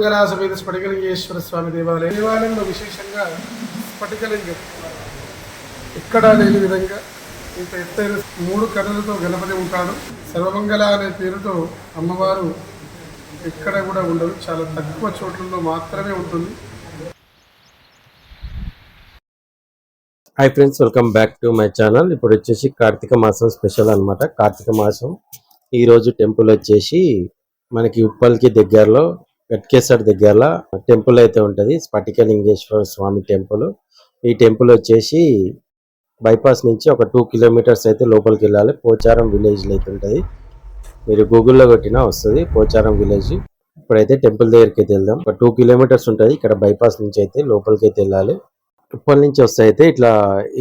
సర్వమంగళ సమేత స్ఫటికలింగేశ్వర స్వామి దేవాలయం. దేవాలయంలో విశేషంగా స్ఫటికలింగం. ఇక్కడ లేని విధంగా ఇంత ఎత్తైన మూడు కథలతో గణపతి ఉంటాడు. సర్వమంగళ అనే పేరుతో అమ్మవారు ఎక్కడ కూడా ఉండదు. చాలా తక్కువ చోట్లలో మాత్రమే ఉంటుంది. Hi friends welcome back to my channel ఇప్పుడు వచ్చేసి కార్తీక మాసం స్పెషల్ అనమాట కార్తీక మాసం ఈరోజు టెంపుల్ వచ్చేసి మనకి ఉప్పల్కి దగ్గరలో వెట్కేశ్వర్ దగ్గరలో టెంపుల్ అయితే ఉంటుంది స్ఫటికలింగేశ్వర స్వామి టెంపుల్. ఈ టెంపుల్ వచ్చేసి బైపాస్ నుంచి ఒక టూ కిలోమీటర్స్ అయితే లోపలికి వెళ్ళాలి. పోచారం విలేజ్ అయితే ఉంటుంది. మీరు గూగుల్లో కొట్టినా వస్తుంది పోచారం విలేజ్. ఇప్పుడైతే టెంపుల్ దగ్గరికి అయితే వెళ్దాం. ఒక టూ కిలోమీటర్స్ ఉంటుంది ఇక్కడ బైపాస్ నుంచి అయితే లోపలికి అయితే వెళ్ళాలి. ఉప్పల్ నుంచి వస్తే అయితే ఇట్లా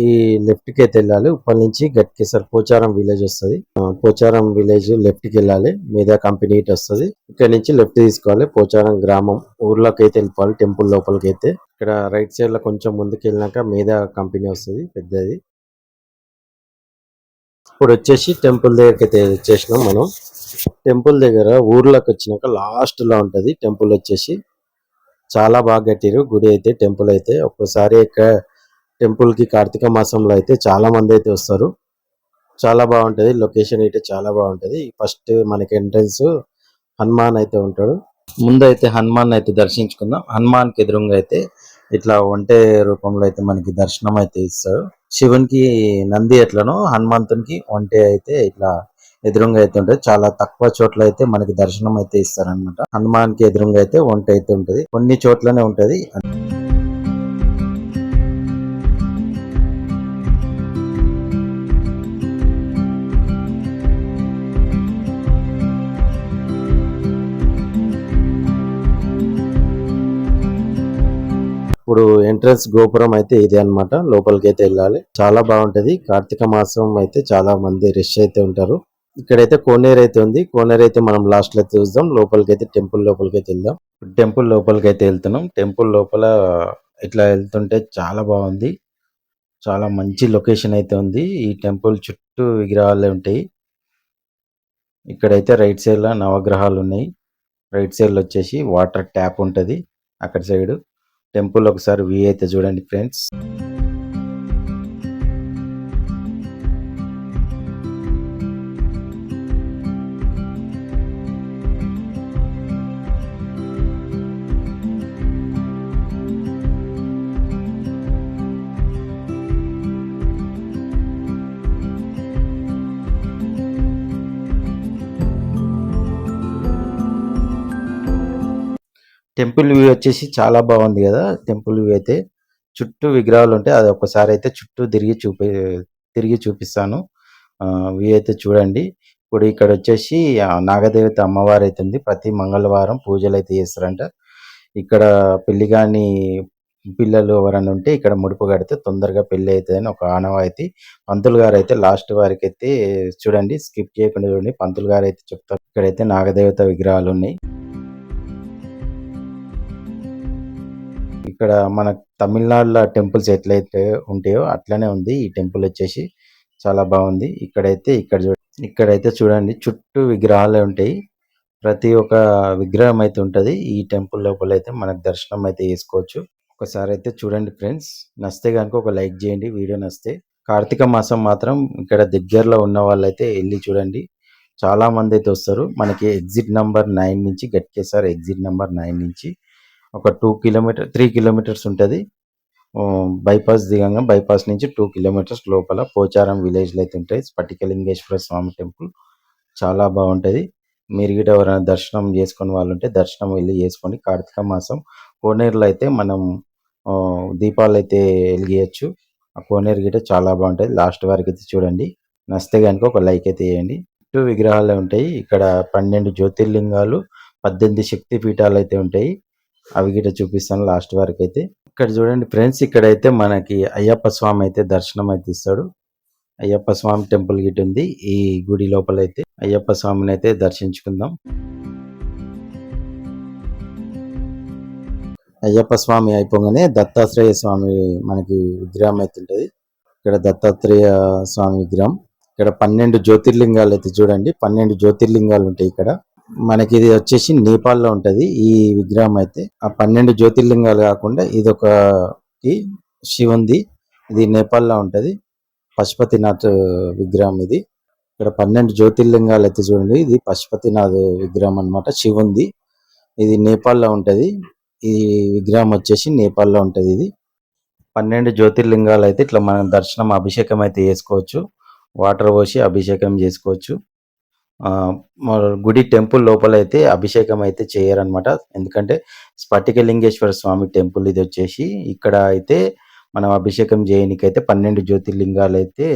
ఈ లెఫ్ట్కి అయితే వెళ్ళాలి. ఉప్పల్ నుంచి గట్కేసర్ పోచారం విలేజ్ వస్తది. పోచారం విలేజ్ లెఫ్ట్కి వెళ్ళాలి. మీద కంపెనీ ఇటు వస్తుంది. ఇక్కడ నుంచి లెఫ్ట్ తీసుకోవాలి. పోచారం గ్రామం. ఊర్లోకి అయితే వెళ్ళిపోవాలి. టెంపుల్ లోపలికి అయితే ఇక్కడ రైట్ సైడ్లో కొంచెం ముందుకు వెళ్ళినాక మీద కంపెనీ వస్తది. పెద్దది. ఇప్పుడు వచ్చేసి టెంపుల్ దగ్గరికి అయితే వచ్చేసినాం మనం. టెంపుల్ దగ్గర ఊర్లోకి వచ్చినాక లాస్ట్లో ఉంటది. టెంపుల్ వచ్చేసి చాలా బాగా కట్టిరు గుడి అయితే టెంపుల్ అయితే. ఒక్కసారి ఇక్కడ టెంపుల్కి కార్తీక మాసంలో అయితే చాలా మంది అయితే వస్తారు. చాలా బాగుంటది. లొకేషన్ అయితే చాలా బాగుంటది. ఫస్ట్ మనకి ఎంట్రన్స్ హనుమాన్ అయితే ఉంటాడు. ముందైతే హనుమాన్ అయితే దర్శించుకుందాం. హనుమాన్కి ఎదురుగా అయితే ఇట్లా వంట రూపంలో అయితే మనకి దర్శనం అయితే ఇస్తారు. శివునికి నంది ఎట్లనో హనుమంతునికి ఒంటె అయితే ఇట్లా ఎదురుగా అయితే ఉంటుంది. చాలా తక్కువ చోట్ల అయితే మనకి దర్శనం అయితే ఇస్తారనమాట హనుమాన్కి ఎదురుగా అయితే వంట అయితే ఉంటుంది. కొన్ని చోట్లనే ఉంటుంది. ఇప్పుడు ఎంట్రన్స్ గోపురం అయితే ఇదే అన్నమాట. లోపలికి అయితే వెళ్ళాలి. చాలా బాగుంటది. కార్తీక మాసం అయితే చాలా మంది రష్ అయితే ఉంటారు. ఇక్కడైతే కోనేరు అయితే ఉంది. కోనేరు అయితే మనం లాస్ట్లో చూద్దాం. లోపలికి అయితే టెంపుల్ లోపలికి అయితే వెళ్దాం టెంపుల్ లోపలికి అయితే వెళ్తున్నాం. టెంపుల్ లోపల ఇట్లా వెళ్తుంటే చాలా బాగుంది. చాలా మంచి లొకేషన్ అయితే ఉంది. ఈ టెంపుల్ చుట్టూ విగ్రహాలు ఉంటాయి. ఇక్కడైతే రైట్ సైడ్లో నవగ్రహాలు ఉన్నాయి. రైట్ సైడ్లో వచ్చేసి వాటర్ ట్యాప్ ఉంటది. అక్కడ సైడ్ టెంపుల్ ఒకసారి వ్యూ అయితే చూడండి ఫ్రెండ్స్ టెంపుల్ వ్యూ వచ్చేసి చాలా బాగుంది కదా టెంపుల్ వ్యూ అయితే. చుట్టూ విగ్రహాలు ఉంటాయి. అది ఒకసారి అయితే చుట్టూ తిరిగి చూపి తిరిగి చూపిస్తాను. వ్యూ అయితే చూడండి. ఇప్పుడు ఇక్కడ వచ్చేసి నాగదేవత అమ్మవారు అయితే ఉంది. ప్రతి మంగళవారం పూజలు అయితే చేస్తారంట. ఇక్కడ పెళ్ళి కాని పిల్లలు ఎవరైనా ఉంటే ఇక్కడ ముడుపు కడితే తొందరగా పెళ్ళి అవుతుందని ఒక ఆనవాయితీ. పంతులు గారు అయితే లాస్ట్ వారికి అయితే చూడండి స్కిప్ చేయకుండా చూడండి. పంతులు గారు అయితే చెప్తారు. ఇక్కడైతే నాగదేవత విగ్రహాలు ఉన్నాయి. ఇక్కడ మన తమిళనాడులో టెంపుల్స్ ఎట్లయితే ఉంటాయో అట్లనే ఉంది. ఈ టెంపుల్ వచ్చేసి చాలా బాగుంది. ఇక్కడైతే ఇక్కడ చూ- ఇక్కడైతే చూడండి చుట్టూ విగ్రహాలు ఉంటాయి. ప్రతి ఒక్క విగ్రహం అయితే ఉంటది. ఈ టెంపుల్ లోపల అయితే మనకు దర్శనం అయితే చేసుకోవచ్చు. ఒకసారి అయితే చూడండి ఫ్రెండ్స్. నచ్చితే కనుక ఒక లైక్ చేయండి. వీడియో నచ్చితే కార్తీక మాసం మాత్రం ఇక్కడ దగ్గరలో ఉన్న వాళ్ళైతే వెళ్ళి చూడండి. చాలా మంది అయితే వస్తారు. మనకి ఎగ్జిట్ నెంబర్ నైన్ నుంచి గట్కేసార్ ఎగ్జిట్ నెంబర్ నైన్ నుంచి ఒక టూ కిలోమీటర్ త్రీ కిలోమీటర్స్ ఉంటుంది. బైపాస్ దిగంగా బైపాస్ నుంచి టూ కిలోమీటర్స్ లోపల పోచారం విలేజ్లో అయితే ఉంటాయి. స్ఫటికలింగేశ్వర స్వామి టెంపుల్ చాలా బాగుంటుంది. మీరు గిట్ట ఎవరైనా దర్శనం చేసుకుని వాళ్ళు ఉంటే దర్శనం వెళ్ళి చేసుకోండి. కార్తీక మాసం కోనేరులో అయితే మనం దీపాలు అయితే వెలిగేయచ్చు. ఆ కోనేరు గిట చాలా బాగుంటుంది. లాస్ట్ వరకు అయితే చూడండి. నచ్చితే కనుక ఒక లైక్ అయితే వేయండి చుట్టూ విగ్రహాలు ఉంటాయి. ఇక్కడ పన్నెండు జ్యోతిర్లింగాలు పద్దెనిమిది శక్తి పీఠాలు అయితే ఉంటాయి. అవి గిట్ట చూపిస్తాను లాస్ట్ వరకు అయితే ఇక్కడ చూడండి ఫ్రెండ్స్ ఇక్కడైతే మనకి అయ్యప్ప స్వామి అయితే దర్శనం అయితే ఇస్తాడు. అయ్యప్ప స్వామి టెంపుల్ గిట్ ఉంది. ఈ గుడి లోపల అయితే అయ్యప్ప స్వామిని అయితే దర్శించుకుందాం. అయ్యప్ప స్వామి అయిపోగానే దత్తాత్రేయ స్వామి మనకి విగ్రహం అయితే ఉంటది. ఇక్కడ దత్తాత్రేయ స్వామి విగ్రహం. ఇక్కడ పన్నెండు జ్యోతిర్లింగాలు అయితే చూడండి. పన్నెండు జ్యోతిర్లింగాలు ఉంటాయి ఇక్కడ. మనకి ఇది వచ్చేసి నేపాల్లో ఉంటది. ఈ విగ్రహం అయితే ఆ పన్నెండు జ్యోతిర్లింగాలు కాకుండా ఇది ఒక శివుంది. ఇది నేపాల్లో ఉంటది. పశుపతినాథ్ విగ్రహం ఇది. ఇక్కడ పన్నెండు జ్యోతిర్లింగాలు అయితే చూడండి. ఇది పశుపతినాథ్ విగ్రహం అనమాట శివుంది. ఇది నేపాల్లో ఉంటది. ఈ విగ్రహం వచ్చేసి నేపాల్లో ఉంటది ఇది. పన్నెండు జ్యోతిర్లింగాలు అయితే ఇట్లా మనం దర్శనం అభిషేకం అయితే చేసుకోవచ్చు. వాటర్ పోసి అభిషేకం చేసుకోవచ్చు. గుడి టెంపుల్ లోపల అయితే అభిషేకం అయితే చేయరనమాట ఎందుకంటే స్ఫటికలింగేశ్వర స్వామి టెంపుల్ ఇది వచ్చేసి ఇక్కడ అయితే మనం అభిషేకం చేయనికైతే పన్నెండు జ్యోతిర్లింగాలు అయితే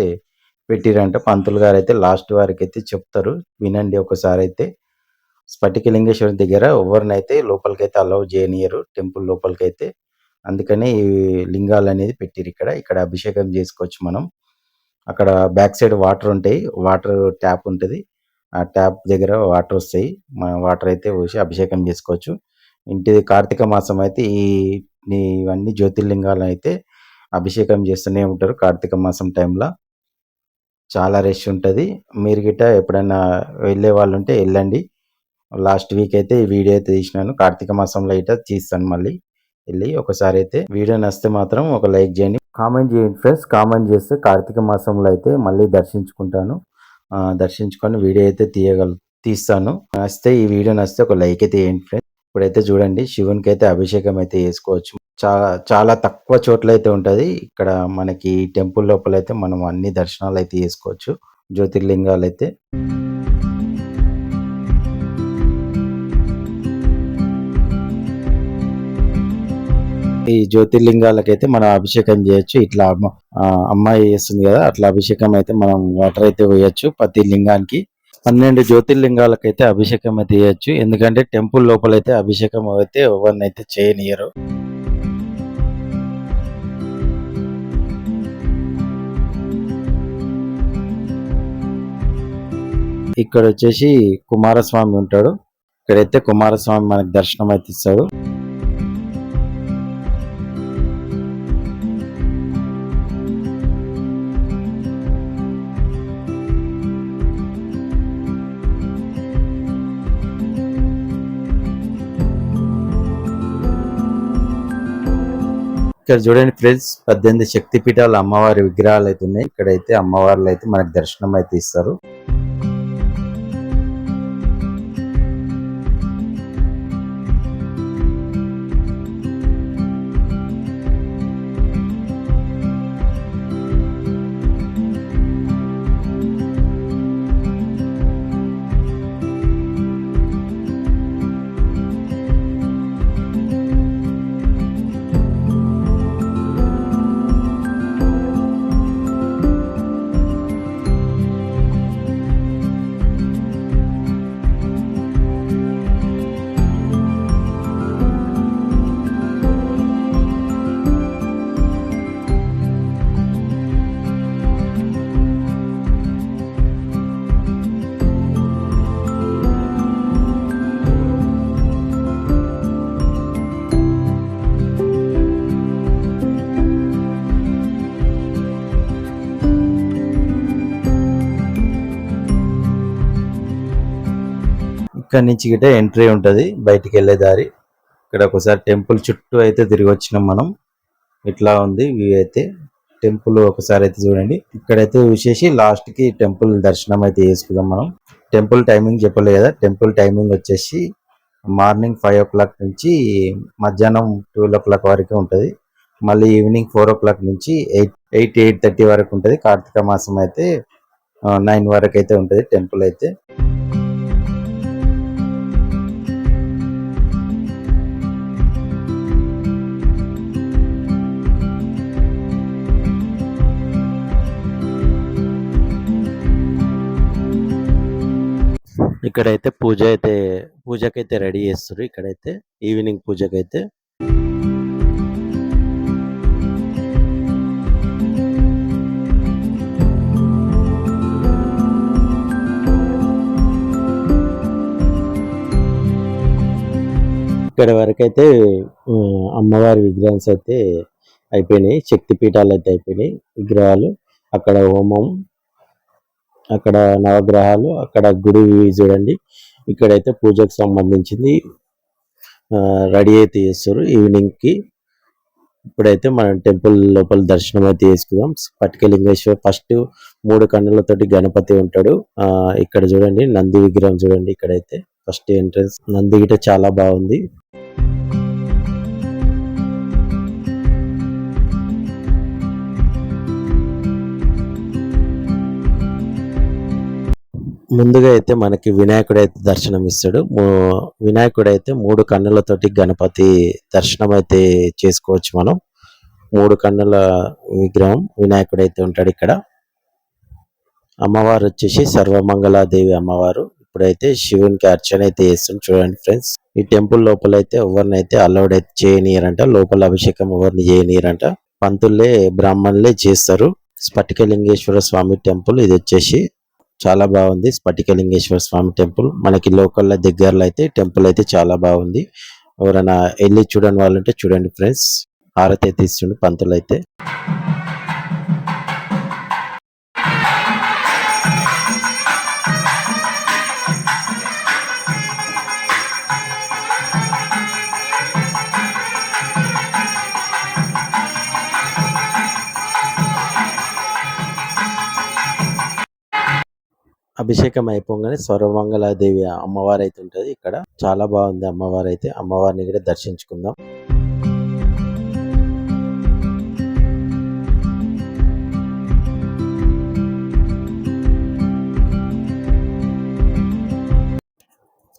పెట్టిరంట. పంతులు గారు అయితే లాస్ట్ వారికి అయితే చెప్తారు. వినండి ఒకసారి అయితే స్ఫటికలింగేశ్వరం దగ్గర ఎవరినైతే లోపలికైతే అలౌ చేయనియరు టెంపుల్ లోపలికైతే. అందుకని ఈ లింగాలు అనేది పెట్టిరు ఇక్కడ. ఇక్కడ అభిషేకం చేసుకోవచ్చు మనం. అక్కడ బ్యాక్ సైడ్ వాటర్ ఉంటాయి. వాటర్ ట్యాప్ ఉంటుంది. ఆ ట్యాప్ దగ్గర వాటర్ వస్తాయి. మనం వాటర్ అయితే పోసి అభిషేకం చేసుకోవచ్చు. ఇంటి కార్తీక మాసం అయితే ఈ ఇవన్నీ జ్యోతిర్లింగాలు అయితే అభిషేకం చేస్తూనే ఉంటారు కార్తీక మాసం టైంలో. చాలా రష్ ఉంటుంది. మీరు గిట్ట ఎప్పుడైనా వెళ్ళే వాళ్ళు ఉంటే వెళ్ళండి. లాస్ట్ వీక్ అయితే ఈ వీడియో అయితే తీసినాను. కార్తీక మాసంలో అయితే తీస్తాను మళ్ళీ వెళ్ళి ఒకసారి అయితే వీడియో నచ్చితే మాత్రం ఒక లైక్ చేయండి. కామెంట్ చేయండి ఫ్రెండ్స్. కామెంట్ చేస్తే కార్తీక మాసంలో అయితే మళ్ళీ దర్శించుకుంటాను. దర్శించుకొని వీడియో అయితే తీయగల తీస్తాను. నచ్చితే ఈ వీడియో నచ్చితే ఒక లైక్ అయితే వేయండి ఫ్రెండ్స్. ఇప్పుడైతే చూడండి శివునికి అయితే అభిషేకం అయితే చేసుకోవచ్చు. చాలా చాలా తక్కువ చోట్ల అయితే ఉంటది. ఇక్కడ మనకి టెంపుల్ లోపల అయితే మనం అన్ని దర్శనాలు అయితే చేసుకోవచ్చు. జ్యోతిర్లింగాలు అయితే ఈ జ్యోతిర్లింగాలకైతే మనం అభిషేకం చేయొచ్చు. ఇట్లా అమ్మ ఆ, అమ్మాయి చేస్తుంది కదా అట్లా అభిషేకం అయితే మనం వాటర్ అయితే వేయొచ్చు ప్రతి లింగానికి. పన్నెండు జ్యోతిర్లింగాలకైతే అభిషేకం అయితే చేయొచ్చు. ఎందుకంటే టెంపుల్ లోపలైతే అభిషేకం అయితే ఎవరినైతే చేయనియరు. ఇక్కడ వచ్చేసి కుమారస్వామి ఉంటాడు. ఇక్కడైతే కుమారస్వామి మనకి దర్శనం అయితే ఇస్తాడు. ఇక్కడ చూడండి ఫ్రెండ్స్ పద్దెనిమిది శక్తి పీఠాలు అమ్మవారి విగ్రహాలు అయితే ఉన్నాయి. ఇక్కడైతే అమ్మవార్లు అయితే మనకి దర్శనం అయితే ఇస్తారు. ఇక్కడ నుంచి గిట్ట ఎంట్రీ ఉంటది బయటికి వెళ్ళే దారి. ఇక్కడ ఒకసారి టెంపుల్ చుట్టూ అయితే తిరిగి వచ్చినాం మనం. ఇట్లా ఉంది వ్యూ అయితే. టెంపుల్ ఒకసారి అయితే చూడండి. ఇక్కడైతే చూసేసి లాస్ట్కి టెంపుల్ దర్శనం అయితే చేసుకుందాం మనం. టెంపుల్ టైమింగ్ చెప్పలేదు కదా. టెంపుల్ టైమింగ్ వచ్చేసి మార్నింగ్ ఫైవ్ ఓ క్లాక్ నుంచి మధ్యాహ్నం ట్వెల్వ్ ఓ క్లాక్ వరకు ఉంటుంది. మళ్ళీ ఈవినింగ్ ఫోర్ ఓ క్లాక్ నుంచి ఎయిట్ ఎయిట్ ఎయిట్ థర్టీ వరకు ఉంటుంది. కార్తీక మాసం అయితే నైన్ వరకు అయితే ఉంటుంది టెంపుల్ అయితే. ఇక్కడైతే పూజ అయితే పూజకైతే రెడీ చేస్తారు ఇక్కడైతే ఈవినింగ్ పూజకైతే. ఇక్కడ వరకైతే అమ్మవారి విగ్రహాలు అయితే అయిపోయినాయి. శక్తి పీఠాలు అయితే అయిపోయినాయి. విగ్రహాలు అక్కడ హోమం అక్కడ నవగ్రహాలు అక్కడ గుడి చూడండి. ఇక్కడైతే పూజకు సంబంధించింది రెడీ అయితే చేస్తారు ఈవినింగ్కి. ఇప్పుడైతే మనం టెంపుల్ లోపల దర్శనం అయితే చేసుకుందాం. పట్టికలింగేశ్వర ఫస్ట్ మూడు కన్నులతోటి గణపతి ఉంటాడు. ఆ ఇక్కడ చూడండి నంది విగ్రహం చూడండి ఇక్కడైతే ఫస్ట్ ఎంట్రన్స్. నంది గిట చాలా బాగుంది. ముందుగా అయితే మనకి వినాయకుడు అయితే దర్శనం ఇస్తాడు వినాయకుడైతే వినాయకుడు అయితే మూడు కన్నులతోటి గణపతి దర్శనం అయితే చేసుకోవచ్చు మనం. మూడు కన్నుల విగ్రహం వినాయకుడు అయితే ఉంటాడు ఇక్కడ. అమ్మవారు వచ్చేసి సర్వమంగళాదేవి అమ్మవారు. ఇప్పుడైతే శివునికి అర్చన అయితే చేస్తుంది. చూడండి ఫ్రెండ్స్ ఈ టెంపుల్ లోపల అయితే ఎవరినైతే అయితే అలౌడ్ అయితే చేయనీయరంట లోపల అభిషేకం ఎవరిని చేయనీయరంట పంతులే బ్రాహ్మణులే చేస్తారు. స్ఫటికలింగేశ్వర స్వామి టెంపుల్ ఇది వచ్చేసి చాలా బాగుంది. స్ఫటికలింగేశ్వర స్వామి టెంపుల్. మనకి లోకల్ దగ్గరలో అయితే టెంపుల్ అయితే చాలా బాగుంది. ఎవరైనా వెళ్ళి చూడని వాళ్ళు ఉంటే చూడండి ఫ్రెండ్స్. హారతి అయితే ఇస్తుండు పంతులు అయితే. అభిషేకం అయిపోగానే స్వరమంగళాదేవి అమ్మవారు అయితే ఉంటుంది ఇక్కడ చాలా బాగుంది అమ్మవారు అయితే అమ్మవారిని కూడా దర్శించుకుందాం.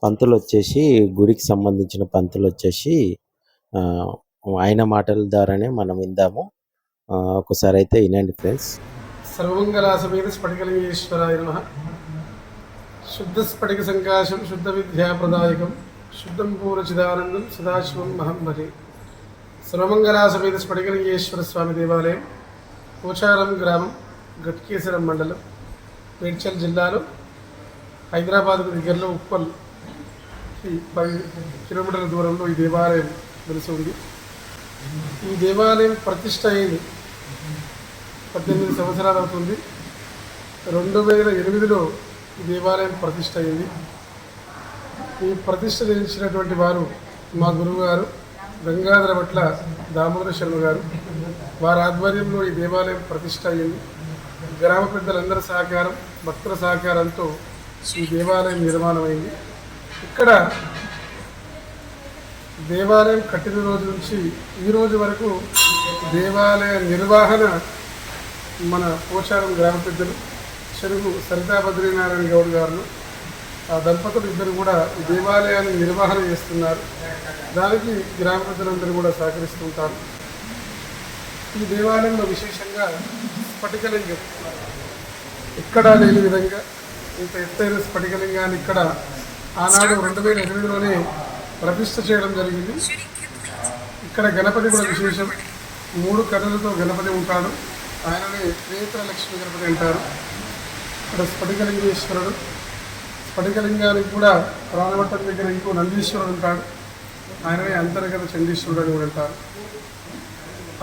పంతులు వచ్చేసి గుడికి సంబంధించిన పంతులు వచ్చేసి ఆయన మాటల ద్వారానే మనం విందాము. ఒకసారి అయితే వినండి ఫ్రెండ్స్. సర్వమంగళ సమేత స్ఫటికలింగేశ్వరాయ నమ. శుద్ధ స్ఫటిక సంకాశం శుద్ధ విద్యాప్రదాయకం శుద్ధం పూర్వచిదానందం సదాశివం మహమ్మరి భజే సమేత స్ఫటికలింగేశ్వర స్వామి దేవాలయం పోచారం గ్రామం గట్కేశ్వరం మండలం మేడ్చల్ జిల్లాలో హైదరాబాద్కు దగ్గరలో ఉప్పల్ పది కిలోమీటర్ల దూరంలో ఈ దేవాలయం వెలిసి ఉంది. ఈ దేవాలయం ప్రతిష్ట అయింది పద్దెనిమిది సంవత్సరాలు అవుతుంది. రెండు వేల ఎనిమిదిలో దేవాలయం ప్రతిష్ట అయింది. ఈ ప్రతిష్ట చేయించినటువంటి వారు మా గురువు గారు గంగాధర భట్ల దామోదర శర్మ గారు. వారి ఆధ్వర్యంలో ఈ దేవాలయం ప్రతిష్ట అయింది. గ్రామ పెద్దలందరి సహకారం భక్తుల సహకారంతో ఈ దేవాలయం నిర్మాణమైంది. ఇక్కడ దేవాలయం కట్టిన రోజు నుంచి ఈ రోజు వరకు దేవాలయ నిర్వహణ మన పోచారం గ్రామ పెద్దలు తెలుగు సరితా బద్రీనారాయణ గౌడ్ గారు ఆ దంపతులు ఇద్దరు కూడా ఈ దేవాలయాన్ని నిర్వహణ చేస్తున్నారు. దానికి గ్రామ ప్రజలందరూ కూడా సహకరిస్తుంటారు. ఈ దేవాలయంలో విశేషంగా స్ఫటికలింగం ఇక్కడ లేని విధంగా ఇంత ఎత్తైన స్ఫటికలింగాన్ని ఇక్కడ ఆనాడు రెండు వేల ఎనిమిదిలోనే ప్రతిష్ట చేయడం జరిగింది. ఇక్కడ గణపతి కూడా విశేషం. మూడు కథలతో గణపతి ఉంటాడు. ఆయనని త్రినేత్ర లక్ష్మి గణపతి అంటారు. ఇక్కడ స్ఫటికలింగేశ్వరుడు. స్ఫటికలింగానికి కూడా ప్రాణవట్టం దగ్గర ఇంకో నందీశ్వరుడు ఉంటాడు. ఆయననే అంతర్గత చండీశ్వరుడు అని కూడా అంటారు.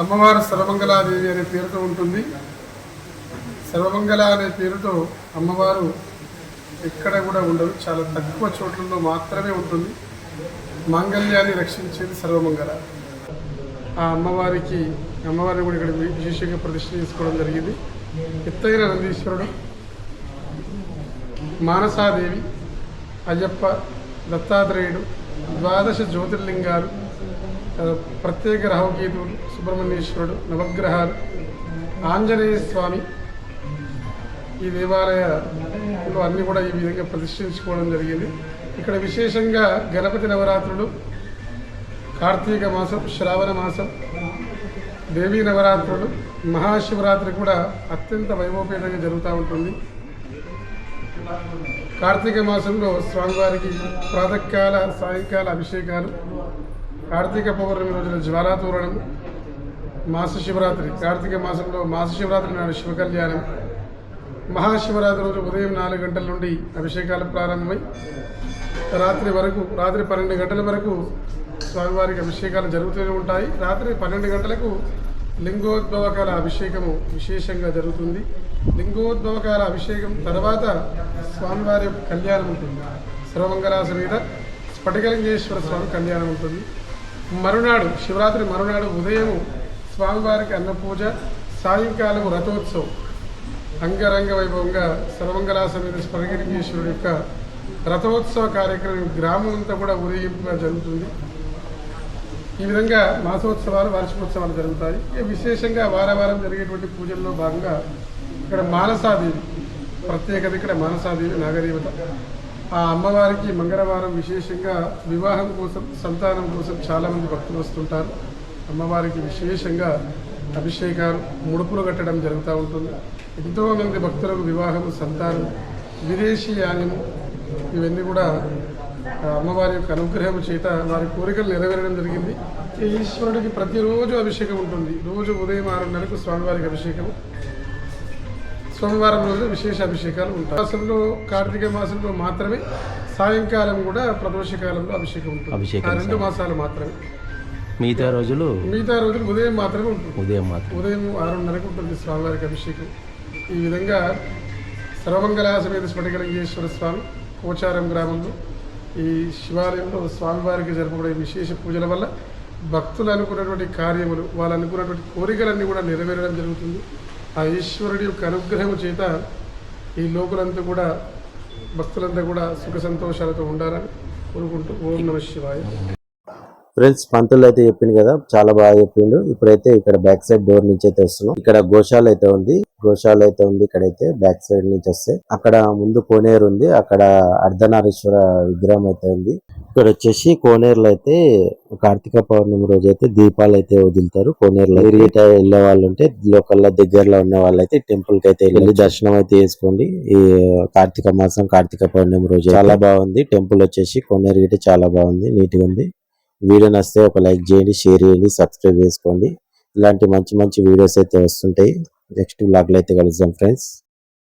అమ్మవారు సర్వమంగళాదేవి అనే పేరుతో ఉంటుంది. సర్వమంగళ అనే పేరుతో అమ్మవారు ఎక్కడ కూడా ఉండదు. చాలా తక్కువ చోట్లలో మాత్రమే ఉంటుంది. మాంగళ్యాన్ని రక్షించేది సర్వమంగళ. ఆ అమ్మవారికి అమ్మవారిని కూడా ఇక్కడ విశేషంగా ప్రతిష్ఠ చేసుకోవడం జరిగింది. ఎత్తైన నందీశ్వరుడు. మానసాదేవి అయ్యప్ప దత్తాత్రేయుడు ద్వాదశ జ్యోతిర్లింగాలు ప్రత్యేక రాహుకేతువులు సుబ్రహ్మణ్యేశ్వరుడు నవగ్రహాలు ఆంజనేయ స్వామి ఈ దేవాలయంలో అన్నీ కూడా ఈ విధంగా ప్రతిష్ఠించుకోవడం జరిగింది. ఇక్కడ విశేషంగా గణపతి నవరాత్రులు కార్తీక మాసం శ్రావణ మాసం దేవీ నవరాత్రులు మహాశివరాత్రి కూడా అత్యంత వైభవపేతంగా జరుగుతూ ఉంటుంది. కార్తీక మాసంలో స్వామివారికి ప్రాతకాల సాయంకాల అభిషేకాలు కార్తీక పౌర్ణమి రోజున జ్వాలాతోరణం మాస శివరాత్రి కార్తీక మాసంలో మాస శివరాత్రి నాడు శివ కళ్యాణం మహాశివరాత్రి రోజు ఉదయం నాలుగు గంటల నుండి అభిషేకాలు ప్రారంభమై రాత్రి వరకు రాత్రి పన్నెండు గంటల వరకు స్వామివారికి అభిషేకాలు జరుగుతూనే ఉంటాయి. రాత్రి పన్నెండు గంటలకు లింగోద్భవకాల అభిషేకము విశేషంగా జరుగుతుంది. లింగోద్భవకాల అభిషేకం తర్వాత స్వామివారి యొక్క కళ్యాణం ఉంటుంది. సర్వమంగళాస మీద స్ఫటికలింగేశ్వర స్వామి కళ్యాణం ఉంటుంది. మరునాడు శివరాత్రి మరునాడు ఉదయం స్వామివారికి అన్నపూజ సాయంకాలం రథోత్సవం. అంగరంగ వైభవంగా సర్వమంగళాస మీద స్ఫటికలింగేశ్వరుడు యొక్క రథోత్సవ కార్యక్రమం గ్రామం అంతా కూడా ఊరేగింపుగా జరుగుతుంది. ఈ విధంగా మాసోత్సవాలు వార్షికోత్సవాలు జరుగుతాయి. విశేషంగా వారం వారం జరిగేటువంటి పూజల్లో భాగంగా ఇక్కడ మానసాదేవి ప్రత్యేకత ఇక్కడ మానసాదేవి నాగదేవత. ఆ అమ్మవారికి మంగళవారం విశేషంగా వివాహం కోసం సంతానం కోసం చాలామంది భక్తులు వస్తుంటారు. అమ్మవారికి విశేషంగా అభిషేకాలు ముడుపులు కట్టడం జరుగుతూ ఉంటుంది. ఎంతోమంది భక్తులకు వివాహం సంతానం విదేశీయానం ఇవన్నీ కూడా అమ్మవారి యొక్క అనుగ్రహం చేత వారి కోరికలు నెరవేరడం జరిగింది. ఈ ఈశ్వరుడికి ప్రతిరోజు అభిషేకం ఉంటుంది. రోజు ఉదయం ఆరున్నరకు స్వామివారికి అభిషేకం సోమవారం రోజు విశేష అభిషేకాలు ఉంటాయి. మాసంలో కార్తీక మాసంలో మాత్రమే సాయంకాలం కూడా ప్రదోష కాలంలో అభిషేకం ఉంటుంది. అభిషేకం రెండు మాసాలు మాత్రమే. మిగతా రోజులు మిగతా రోజులు ఉదయం మాత్రమే ఉంటుంది. ఉదయం మాత్రం ఉదయం ఆరున్నరకు ఉంటుంది స్వామివారికి అభిషేకం. ఈ విధంగా సర్వమంగళ సమేత స్ఫటికలింగేశ్వర స్వామి పోచారం గ్రామంలో ఈ శివాలయంలో స్వామివారికి జరపబడే విశేష పూజల వల్ల భక్తులు అనుకున్నటువంటి కార్యములు వాళ్ళు అనుకున్నటువంటి కోరికలన్నీ కూడా నెరవేరడం జరుగుతుంది. ఆ ఈశ్వరుడి యొక్క అనుగ్రహం చేత ఈ లోకులంతా కూడా భక్తులంతా కూడా సుఖ సంతోషాలతో ఉండాలని కోరుకుంటూ ఓం నమ శివాయ. ఫ్రెండ్స్ పంతులు అయితే చెప్పింది కదా చాలా బాగా చెప్పిండు. ఇప్పుడైతే ఇక్కడ బ్యాక్ సైడ్ డోర్ నుంచి అయితే వస్తున్నాం. ఇక్కడ గోశాల అయితే ఉంది. గోశాల అయితే ఉంది ఇక్కడైతే బ్యాక్ సైడ్ నుంచి వస్తే. అక్కడ ముందు కోనేరు ఉంది అక్కడ అర్ధనారీశ్వర విగ్రహం అయితే ఉంది. ఇక్కడ వచ్చేసి కోనేరులో అయితే కార్తీక పౌర్ణమి రోజు అయితే దీపాలు అయితే వదులుతారు. కోనేరులో రీట వెళ్ళే వాళ్ళు ఉంటే లోకల్ దగ్గరలో ఉన్న వాళ్ళు అయితే టెంపుల్కి అయితే వెళ్ళి దర్శనం అయితే చేసుకోండి. ఈ కార్తీక మాసం కార్తీక పౌర్ణమి రోజు చాలా బాగుంది. టెంపుల్ వచ్చేసి కోనేరు గిట్ట చాలా బాగుంది నీట్గా ఉంది. వీడియో నచ్చితే ఒక లైక్ చేయండి షేర్ చేయండి సబ్స్క్రైబ్ చేసుకోండి. ఇలాంటి మంచి మంచి వీడియోస్ అయితే వస్తుంటాయి. నెక్స్ట్ బ్లాగ్లో అయితే కలుద్దాం ఫ్రెండ్స్